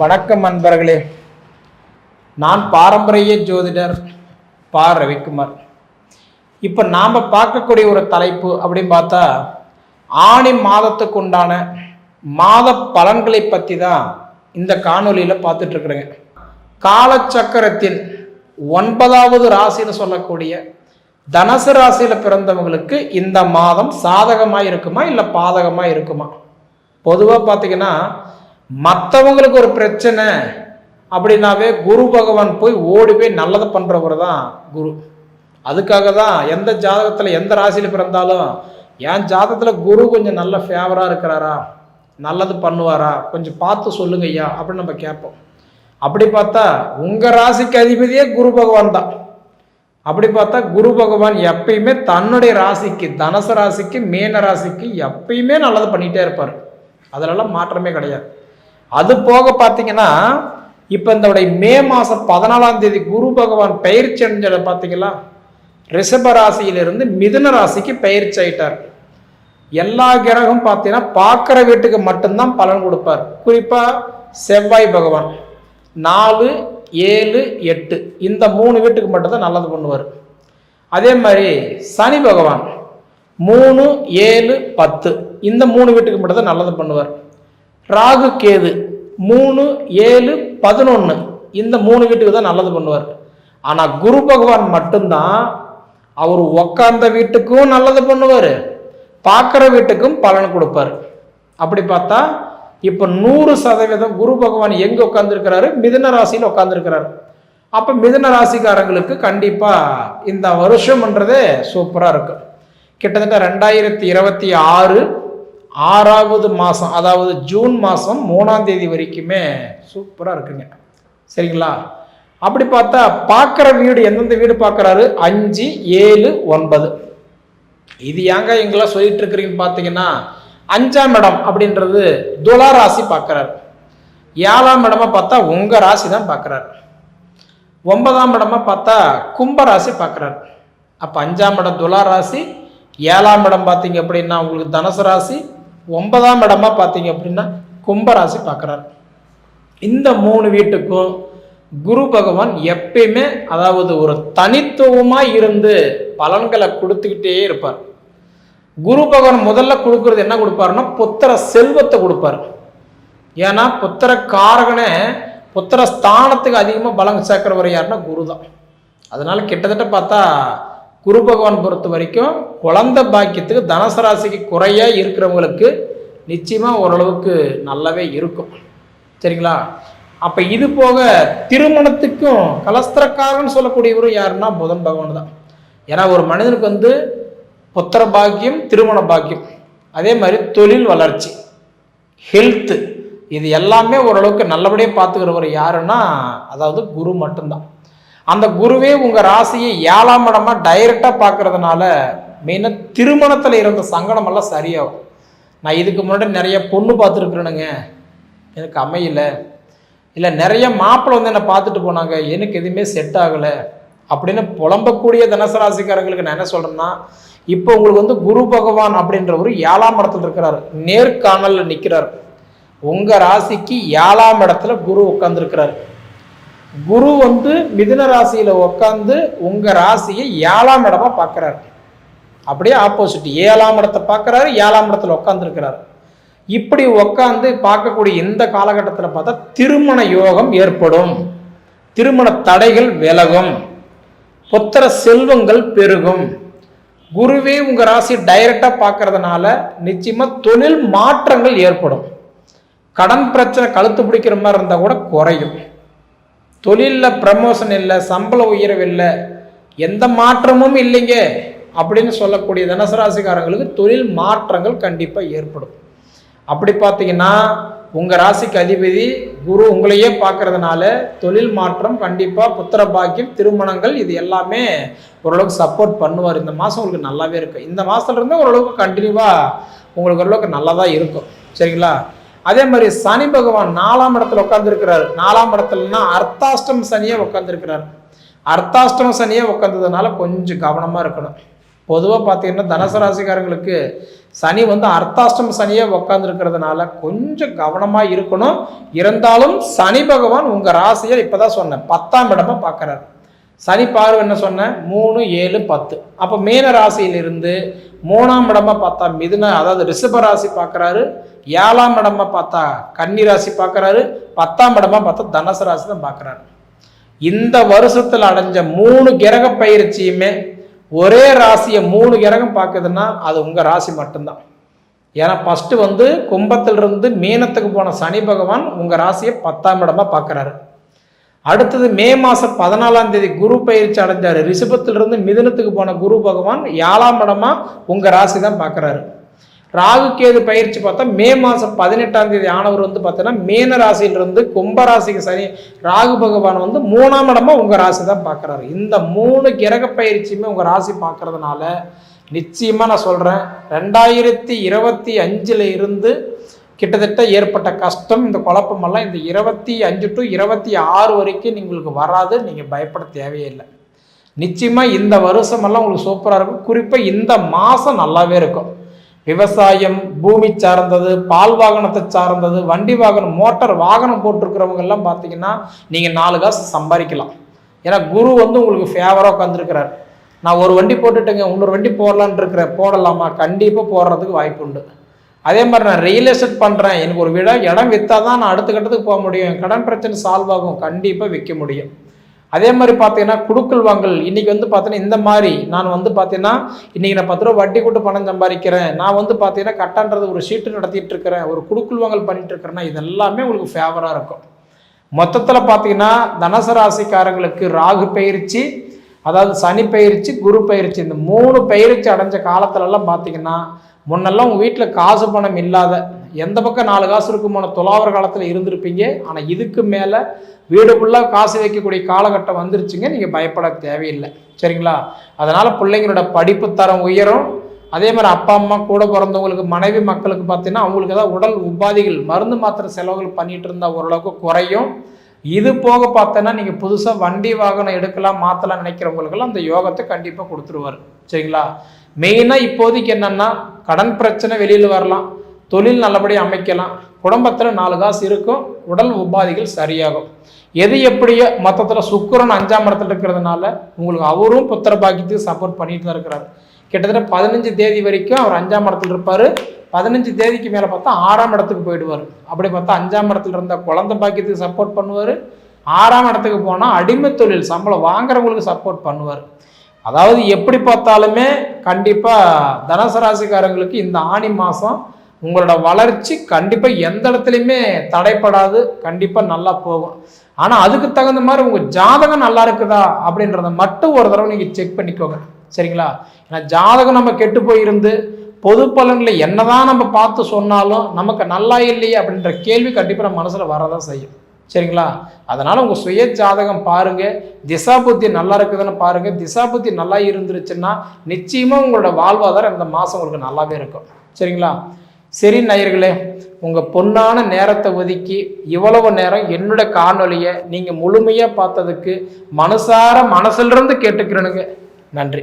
வணக்கம் அன்பர்களே. நான் பாரம்பரிய ஜோதிடர் பா. ரவிக்குமார். இப்போ நாம் பார்க்கக்கூடிய ஒரு தலைப்பு அப்படின்னு பார்த்தா ஆணி மாதத்துக்கு உண்டான மாத பலன்களை பற்றி தான் இந்த காணொலியில் பார்த்துட்ருக்குறேங்க காலச்சக்கரத்தின் ஒன்பதாவது ராசின்னு சொல்லக்கூடிய தனுசு ராசியில் பிறந்தவங்களுக்கு இந்த மாதம் சாதகமாக இருக்குமா இல்லை பாதகமாக இருக்குமா பொதுவாக பார்த்திங்கன்னா மற்றவங்களுக்கு ஒரு பிரச்சனை அப்படின்னாவே குரு பகவான் போய் ஓடி போய் நல்லதை பண்ணுறவர் தான் குரு. அதுக்காக தான் எந்த ஜாதகத்தில் எந்த ராசியில் பிறந்தாலும் என் ஜாதகத்தில் குரு கொஞ்சம் நல்ல ஃபேவராக இருக்கிறாரா? நல்லது பண்ணுவாரா? கொஞ்சம் பார்த்து சொல்லுங்க ஐயா அப்படின்னு நம்ம கேட்போம். அப்படி பார்த்தா உங்கள் ராசிக்கு அதிபதியே குரு பகவான் தான். அப்படி பார்த்தா குரு பகவான் எப்பயுமே தன்னுடைய ராசிக்கு தனுசு ராசிக்கு மீன ராசிக்கு எப்பயுமே நல்லது பண்ணிகிட்டே இருப்பார். அதிலெல்லாம் மாற்றமே கிடையாது. அது போக பார்த்தீங்கன்னா இப்போ இந்த மே மாதம் பதினாலாம் தேதி குரு பகவான் பயிற்சி அடைஞ்சதை பார்த்தீங்களா? ரிஷப ராசியிலிருந்து மிதுன ராசிக்கு பயிற்சி ஆயிட்டார். எல்லா கிரகம் பார்த்தீங்கன்னா பார்க்குற வீட்டுக்கு மட்டும்தான் பலன் கொடுப்பார். குறிப்பாக செவ்வாய் பகவான். நாலு ஏழு எட்டு. இந்த மூணு வீட்டுக்கு மட்டும்தான் நல்லது பண்ணுவார். அதே மாதிரி சனி பகவான். மூணு ஏழு பத்து. இந்த மூணு வீட்டுக்கு மட்டும்தான் நல்லது பண்ணுவார். ராகு கேது மூணு ஏழு பதினொன்று இந்த மூணு வீட்டுக்கு தான் நல்லது பண்ணுவார். ஆனால் குரு பகவான் மட்டும்தான் அவர் உக்காந்த வீட்டுக்கும் நல்லது பண்ணுவார். பார்க்குற வீட்டுக்கும் பலன் கொடுப்பார். அப்படி பார்த்தா இப்போ நூறு சதவீதம் குரு பகவான் எங்கே உட்காந்துருக்கிறாரு மிதன ராசியில் உட்காந்துருக்கிறாரு அப்போ மிதன ராசிக்காரங்களுக்கு கண்டிப்பாக இந்த வருஷம்ன்றதே சூப்பராக இருக்கும் கிட்டத்தட்ட ரெண்டாயிரத்தி இருபத்தி ஆறு ஆறாவது மாதம் அதாவது ஜூன் மாதம் மூணாம் தேதி வரைக்குமே சூப்பராக இருக்குங்க. சரிங்களா? அப்படி பார்த்தா பார்க்குற வீடு எந்தெந்த வீடு பார்க்குறாரு? அஞ்சு ஏழு ஒன்பது. இது ஏங்க எங்கெல்லாம் சொல்லிட்டு இருக்கிறீங்கன்னு பார்த்தீங்கன்னா அஞ்சாம் இடம் அப்படின்றது துலா ராசி பார்க்குறாரு. ஏழாம் இடமா பார்த்தா உங்கள் ராசி தான் பார்க்குறாரு. ஒன்பதாம் இடமா பார்த்தா கும்ப ராசி பார்க்குறாரு. அப்போ அஞ்சாம் இடம் துலா ராசி ஏழாம் இடம் பார்த்தீங்க அப்படின்னா உங்களுக்கு தனுசு ராசி ஒன்பதாம் இடமா பார்த்தீங்க அப்படின்னா கும்பராசி பார்க்குறார். பார்க்குறாரு இந்த மூணு வீட்டுக்கும் குரு பகவான் எப்பயுமே அதாவது ஒரு தனித்துவமாக இருந்து பலன்களை கொடுத்துக்கிட்டே இருப்பார். குரு பகவான் முதல்ல கொடுக்கறது என்ன கொடுப்பாருன்னா புத்திர செல்வத்தை கொடுப்பார். ஏன்னா புத்திர காரகனே புத்திர ஸ்தானத்துக்கு அதிகமாக பலம் சேர்க்கிறவர் யாருன்னா குரு தான் அதனால் கிட்டத்தட்ட பார்த்தா குரு பகவான் பொறுத்த வரைக்கும் குழந்த பாக்கியத்துக்கு தனசராசிக்கு குறைய இருக்கிறவங்களுக்கு நிச்சயமாக ஓரளவுக்கு நல்லாவே இருக்கும். சரிங்களா? அப்போ இது போக திருமணத்துக்கும் கலஸ்திரக்காரன் சொல்லக்கூடியவரும் யாருன்னா புதன் பகவான் தான். ஏன்னா ஒரு மனிதனுக்கு வந்து புத்திர பாக்கியம் திருமண பாக்கியம். அதே மாதிரி தொழில் வளர்ச்சி ஹெல்த்து இது எல்லாமே ஓரளவுக்கு நல்லபடியாக பார்த்துக்கிறவர் யாருன்னா அதாவது குரு மட்டும்தான். அந்த குருவே உங்கள் ராசியை ஏழாம் இடமா டைரெக்டாக பார்க்கறதுனால மெயினாக திருமணத்தில் இருந்த சங்கடமெல்லாம் சரியாகும். நான் இதுக்கு முன்னாடி நிறைய பொண்ணு பார்த்துருக்குறேனுங்க. எனக்கு அமையல. இல்லை நிறைய மாப்பிள்ளை வந்து என்னை பார்த்துட்டு போனாங்க. எனக்கு எதுவுமே செட் ஆகலை. அப்படின்னு புலம்பக்கூடிய தனுசு ராசிக்காரங்களுக்கு நான் என்ன சொல்கிறேன்னா இப்போ உங்களுக்கு வந்து குரு பகவான் அப்படின்றவர் ஏழாம் இடத்துல இருக்கிறார். நேர்காணலில் நிற்கிறார் உங்கள் ராசிக்கு ஏழாம் இடத்துல குரு உட்காந்துருக்கிறார் குரு வந்து மிதுன ராசியில் உட்காந்து உங்கள் ராசியை ஏழாம் இடமா பார்க்குறாரு. அப்படியே ஆப்போசிட் ஏழாம் இடத்தை பார்க்குறாரு ஏழாம் இடத்துல உட்காந்துருக்கிறாரு இப்படி உட்காந்து பார்க்கக்கூடிய இந்த காலகட்டத்தில் பார்த்தா திருமண யோகம் ஏற்படும். திருமண தடைகள் விலகும். புத்திர செல்வங்கள் பெருகும். குருவே உங்கள் ராசி டைரக்டாக பார்க்கறதுனால நிச்சயமாக தொழில் மாற்றங்கள் ஏற்படும். கடன் பிரச்சனை கழுத்து பிடிக்கிற மாதிரி இருந்தால் கூட குறையும். தொழிலில் ப்ரமோஷன் இல்லை சம்பள உயர்வு இல்லை எந்த மாற்றமும் இல்லைங்க அப்படின்னு சொல்லக்கூடிய தனுசு ராசிக்காரங்களுக்கு தொழில் மாற்றங்கள் கண்டிப்பாக ஏற்படும். அப்படி பார்த்தீங்கன்னா உங்கள் ராசிக்கு அதிபதி குரு உங்களையே பார்க்கறதுனால தொழில் மாற்றம் கண்டிப்பாக புத்திர பாக்கியம் திருமணங்கள் இது எல்லாமே ஓரளவுக்கு சப்போர்ட் பண்ணுவார். இந்த மாதம் உங்களுக்கு நல்லாவே இருக்கும் இந்த மாதத்துலேருந்து ஓரளவுக்கு கண்டினியூவாக உங்களுக்கு ஓரளவுக்கு நல்லா தான் இருக்கும். சரிங்களா? அதே மாதிரி சனி பகவான் நாலாம் இடத்துல உட்காந்துருக்கிறார் நாலாம் இடத்துலன்னா அர்த்தாஷ்டம் சனியே உட்காந்துருக்கிறார் அர்த்தாஷ்டம சனியே உட்காந்ததுனால கொஞ்சம் கவனமாக இருக்கணும். பொதுவாக பார்த்தீங்கன்னா தனுசு ராசிக்காரங்களுக்கு சனி வந்து அர்த்தாஷ்டம சனியாக உட்காந்துருக்கிறதுனால கொஞ்சம் கவனமாக இருக்கணும். இருந்தாலும் சனி பகவான் உங்கள் ராசியை இப்போ தான் சொன்னேன் பத்தாம் இடமா பார்க்குறாரு சனி பார்வை என்ன சொன்னேன்? மூணு ஏழு பத்து. அப்போ மீன ராசியிலிருந்து மூணாம் இடமா பார்த்தா மிதுன அதாவது ரிஷப ராசி பார்க்குறாரு. ஏழாம் இடமா பார்த்தா கன்னி ராசி பார்க்குறாரு. பத்தாம் இடமா பார்த்தா தனுசு ராசி தான் பார்க்குறாரு. இந்த வருஷத்தில் அடைஞ்ச மூணு கிரக பயிற்சியுமே ஒரே ராசியை மூணு கிரகம் பார்க்குதுன்னா அது உங்கள் ராசி மட்டும்தான். ஏன்னா ஃபஸ்ட்டு வந்து கும்பத்திலிருந்து மீனத்துக்கு போன சனி பகவான் உங்கள் ராசியை பத்தாம் இடமா பார்க்குறாரு. அடுத்தது மே மாதம் பதினாலாம் தேதி குரு பயிற்சி அடைஞ்சார். ரிஷபத்திலிருந்து மிதனத்துக்கு போன குரு பகவான் ஏழாம் இடமா உங்கள் ராசி தான் பார்க்குறாரு ராகு கேது பயிற்சி பார்த்தா மே மாதம் பதினெட்டாம் தேதி ஆனவர் வந்து பார்த்தோன்னா மீன ராசியிலிருந்து கும்ப ராசிக்கு சனி ராகு பகவான் வந்து மூணாம் இடமா உங்கள் ராசி தான் பார்க்குறாரு இந்த மூணு கிரக பயிற்சியுமே உங்கள் ராசி பார்க்கறதுனால நிச்சயமாக நான் சொல்கிறேன் ரெண்டாயிரத்தி இருபத்தி அஞ்சில் இருந்து கிட்டத்தட்ட ஏற்பட்ட கஷ்டம் இந்த குழப்பமெல்லாம் இந்த இருபத்தி அஞ்சு டு இருபத்தி ஆறு வரைக்கும் உங்களுக்கு வராது நீங்கள் பயப்பட தேவையில்லை நிச்சயமாக இந்த வருஷமெல்லாம் உங்களுக்கு சூப்பராக இருக்கும். குறிப்பாக இந்த மாதம் நல்லாவே இருக்கும். விவசாயம் பூமி சார்ந்தது பால் வாகனத்தை சார்ந்தது வண்டி வாகனம் மோட்டார் வாகனம் போட்டிருக்கிறவங்கெல்லாம் பார்த்தீங்கன்னா நீங்கள் நாலு காசு சம்பாதிக்கலாம். ஏன்னா குரு வந்து உங்களுக்கு ஃபேவராக உட்காந்துருக்கிறார் நான் ஒரு வண்டி போட்டுட்டேங்க இன்னொரு வண்டி போடலான் இருக்கிறேன் போடலாமா? கண்டிப்பாக போடுறதுக்கு வாய்ப்பு உண்டு. அதே மாதிரி நான் ரியல் எஸ்டேட் பண்ணுறேன் எனக்கு ஒரு விட இடம் விற்றா தான் நான் அடுத்த கட்டத்துக்கு போக முடியும். கடன் பிரச்சனை சால்வ் ஆகும். கண்டிப்பாக விற்க முடியும். அதே மாதிரி பார்த்தீங்கன்னா குடுக்கல் வாங்கல். இன்னைக்கு வந்து பார்த்தீங்கன்னா இந்த மாதிரி நான் வந்து பார்த்தீங்கன்னா இன்னைக்கு நான் பத்து ரூபா வட்டி கூட்டு பணம் சம்பாதிக்கிறேன். நான் வந்து பார்த்தீங்கன்னா கட்டான்றது ஒரு ஷீட்டு நடத்திட்டு இருக்கிறேன். ஒரு குடுக்கல் வாங்கல் பண்ணிட்டு இருக்கிறேன்னா இது எல்லாமே உங்களுக்கு ஃபேவராக இருக்கும். மொத்தத்தில் பார்த்தீங்கன்னா தனசு ராசிக்காரங்களுக்கு ராகு பயிற்சி அதாவது சனி பயிற்சி குரு பயிற்சி இந்த மூணு பயிற்சி அடைஞ்ச காலத்துலலாம் பார்த்தீங்கன்னா முன்னெல்லாம் உங்கள் வீட்டில் காசு பணம் இல்லாத எந்த பக்கம் நாலு காசு இருக்குமான துலாவர காலத்தில் இருந்திருப்பீங்க. ஆனால் இதுக்கு மேலே வீடு ஃபுல்லாக காசு வைக்கக்கூடிய காலகட்டம் வந்துருச்சுங்க. நீங்கள் பயப்பட தேவையில்லை. சரிங்களா? அதனால் பிள்ளைங்களோட படிப்பு தரம் உயரும். அதே மாதிரி அப்பா அம்மா கூட பிறந்தவங்களுக்கு மனைவி மக்களுக்கு பார்த்தீங்கன்னா அவங்களுக்கு ஏதாவது உடல் உபாதிகள் மருந்து மாத்திரை செலவுகள் பண்ணிட்டு இருந்தால் ஓரளவுக்கு குறையும். இது போக பார்த்தோன்னா நீங்கள் புதுசாக வண்டி வாகனம் எடுக்கலாம் மாற்றலாம் நினைக்கிறவங்களுக்கெல்லாம் அந்த யோகத்தை கண்டிப்பாக கொடுத்துருவார். சரிங்களா? மெயினாக இப்போதைக்கு என்னென்னா கடன் பிரச்சனை வெளியில் வரலாம் தொழில் நல்லபடியாக அமைக்கலாம் குடும்பத்தில் நாலு காசு இருக்கும் உடல் உபாதிகள் சரியாகும். எது எப்படியோ மொத்தத்தில் சுக்கிரன் அஞ்சாம் இடத்துல இருக்கிறதுனால உங்களுக்கு அவரும் புத்திர பாக்கியத்துக்கு சப்போர்ட் பண்ணிட்டு தான் இருக்கிறாரு. கிட்டத்தட்ட பதினஞ்சு தேதி வரைக்கும் அவர் அஞ்சாம் இடத்துல இருப்பார். பதினஞ்சு தேதிக்கு மேலே பார்த்தா ஆறாம் இடத்துக்கு போயிடுவார். அப்படி பார்த்தா அஞ்சாம் இடத்துல இருந்த குழந்தை பாக்கியத்துக்கு சப்போர்ட் பண்ணுவார். ஆறாம் இடத்துக்கு போனால் அடிமை தொழில் சம்பளம் வாங்குறவங்களுக்கு சப்போர்ட் பண்ணுவார். அதாவது எப்படி பார்த்தாலுமே கண்டிப்பாக தனுசு ராசிக்காரங்களுக்கு இந்த ஆணி மாதம் உங்களோட வளர்ச்சி கண்டிப்பாக எந்த இடத்துலையுமே தடைப்படாது கண்டிப்பாக நல்லா போகும். ஆனால் அதுக்கு தகுந்த மாதிரி உங்கள் ஜாதகம் நல்லா இருக்குதா அப்படின்றத மட்டும் ஒரு தடவை நீங்கள் செக் பண்ணிக்கோங்க. சரிங்களா? ஏன்னா ஜாதகம் நம்ம கெட்டு போயிருந்து பொது பலனில் என்னதான் நம்ம பார்த்து சொன்னாலும் நமக்கு நல்லா இல்லையே அப்படின்ற கேள்வி கண்டிப்பாக நம்ம மனசில் வரதான் செய்யும். சரிங்களா? அதனால் உங்கள் சுய ஜாதகம் பாருங்கள் திசா புத்தி நல்லா இருக்குதுன்னு பாருங்கள் திசா புத்தி நல்லா இருந்துருச்சுன்னா நிச்சயமாக உங்களோட வாழ்வாதாரம் இந்த மாதம் உங்களுக்கு நல்லாவே இருக்கும். சரிங்களா? சரி நேயர்களே உங்கள் பொன்னான நேரத்தை ஒதுக்கி இவ்வளவு நேரம் என்னோட காணொலியை நீங்கள் முழுமையாக பார்த்ததுக்கு மனசார மனசிலிருந்து கேட்டுக்கிறேனுங்க. நன்றி.